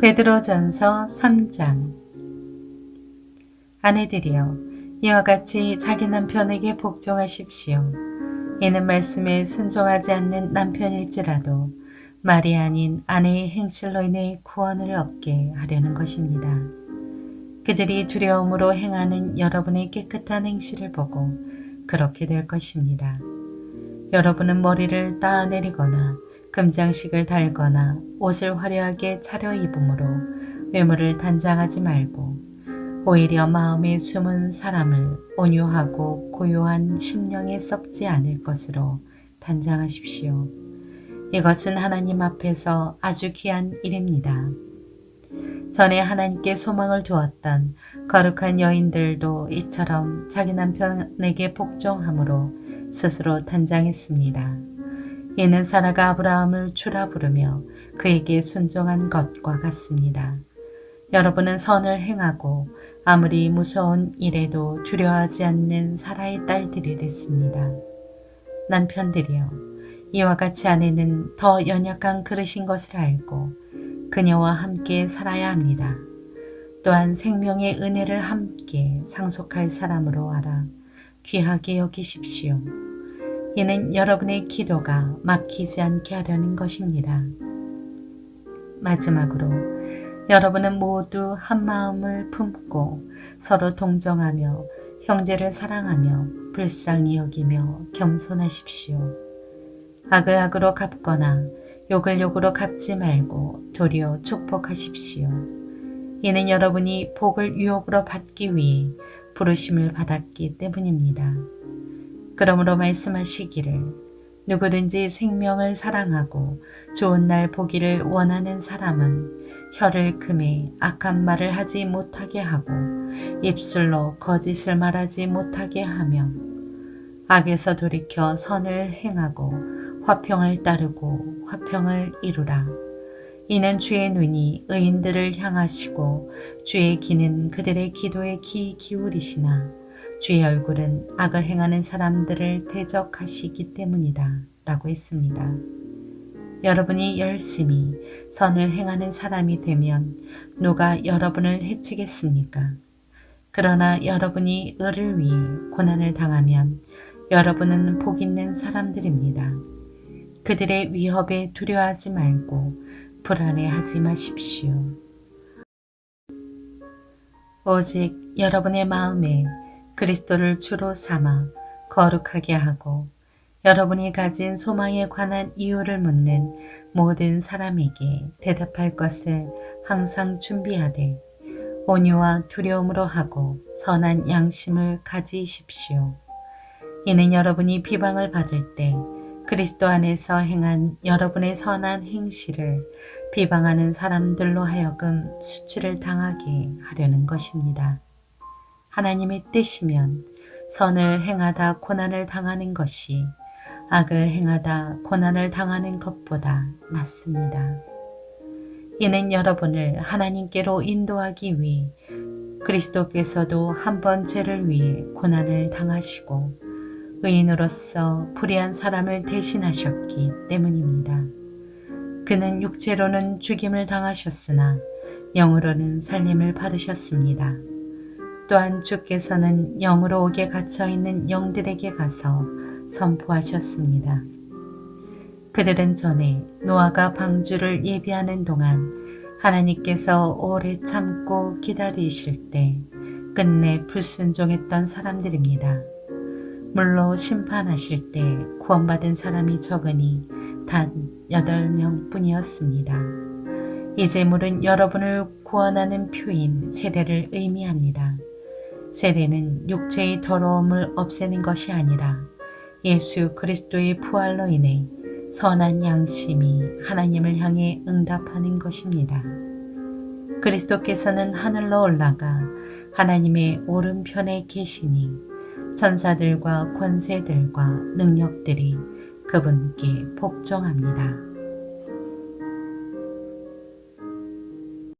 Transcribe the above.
베드로전서 3장 아내들이여 이와 같이 자기 남편에게 복종하십시오. 이는 말씀에 순종하지 않는 남편일지라도 말이 아닌 아내의 행실로 인해 구원을 얻게 하려는 것입니다. 그들이 두려움으로 행하는 여러분의 깨끗한 행실을 보고 그렇게 될 것입니다. 여러분은 머리를 따내리거나 금장식을 달거나 옷을 화려하게 차려입음으로 외모를 단장하지 말고 오히려 마음에 숨은 사람을 온유하고 고요한 심령에 썩지 않을 것으로 단장하십시오. 이것은 하나님 앞에서 아주 귀한 일입니다. 전에 하나님께 소망을 두었던 거룩한 여인들도 이처럼 자기 남편에게 복종함으로 스스로 단장했습니다. 이는 사라가 아브라함을 주라 부르며 그에게 순종한 것과 같습니다. 여러분은 선을 행하고 아무리 무서운 일에도 두려워하지 않는 사라의 딸들이 됐습니다. 남편들이여, 이와 같이 아내는 더 연약한 그릇인 것을 알고 그녀와 함께 살아야 합니다. 또한 생명의 은혜를 함께 상속할 사람으로 알아 귀하게 여기십시오. 이는 여러분의 기도가 막히지 않게 하려는 것입니다. 마지막으로 여러분은 모두 한 마음을 품고 서로 동정하며 형제를 사랑하며 불쌍히 여기며 겸손하십시오. 악을 악으로 갚거나 욕을 욕으로 갚지 말고 도리어 축복하십시오. 이는 여러분이 복을 유업으로 받기 위해 부르심을 받았기 때문입니다. 그러므로 말씀하시기를 누구든지 생명을 사랑하고 좋은 날 보기를 원하는 사람은 혀를 금해 악한 말을 하지 못하게 하고 입술로 거짓을 말하지 못하게 하며 악에서 돌이켜 선을 행하고 화평을 따르고 화평을 이루라. 이는 주의 눈이 의인들을 향하시고 주의 귀는 그들의 기도에 귀 기울이시나 주의 얼굴은 악을 행하는 사람들을 대적하시기 때문이다. 라고 했습니다. 여러분이 열심히 선을 행하는 사람이 되면 누가 여러분을 해치겠습니까? 그러나 여러분이 을을 위해 고난을 당하면 여러분은 복 있는 사람들입니다. 그들의 위협에 두려워하지 말고 불안해하지 마십시오. 오직 여러분의 마음에 그리스도를 주로 삼아 거룩하게 하고 여러분이 가진 소망에 관한 이유를 묻는 모든 사람에게 대답할 것을 항상 준비하되 온유와 두려움으로 하고 선한 양심을 가지십시오. 이는 여러분이 비방을 받을 때 그리스도 안에서 행한 여러분의 선한 행실을 비방하는 사람들로 하여금 수치를 당하게 하려는 것입니다. 하나님의 뜻이면 선을 행하다 고난을 당하는 것이 악을 행하다 고난을 당하는 것보다 낫습니다. 이는 여러분을 하나님께로 인도하기 위해 그리스도께서도 한 번 죄를 위해 고난을 당하시고 의인으로서 불의한 사람을 대신하셨기 때문입니다. 그는 육체로는 죽임을 당하셨으나 영으로는 살림을 받으셨습니다. 또한 주께서는 영으로 옥에 갇혀 있는 영들에게 가서 선포하셨습니다. 그들은 전에 노아가 방주를 예비하는 동안 하나님께서 오래 참고 기다리실 때 끝내 불순종했던 사람들입니다. 물로 심판하실 때 구원받은 사람이 적으니 단 8명 뿐이었습니다. 이 제물은 여러분을 구원하는 표인 세례를 의미합니다. 세례는 육체의 더러움을 없애는 것이 아니라 예수 그리스도의 부활로 인해 선한 양심이 하나님을 향해 응답하는 것입니다. 그리스도께서는 하늘로 올라가 하나님의 오른편에 계시니 천사들과 권세들과 능력들이 그분께 복종합니다.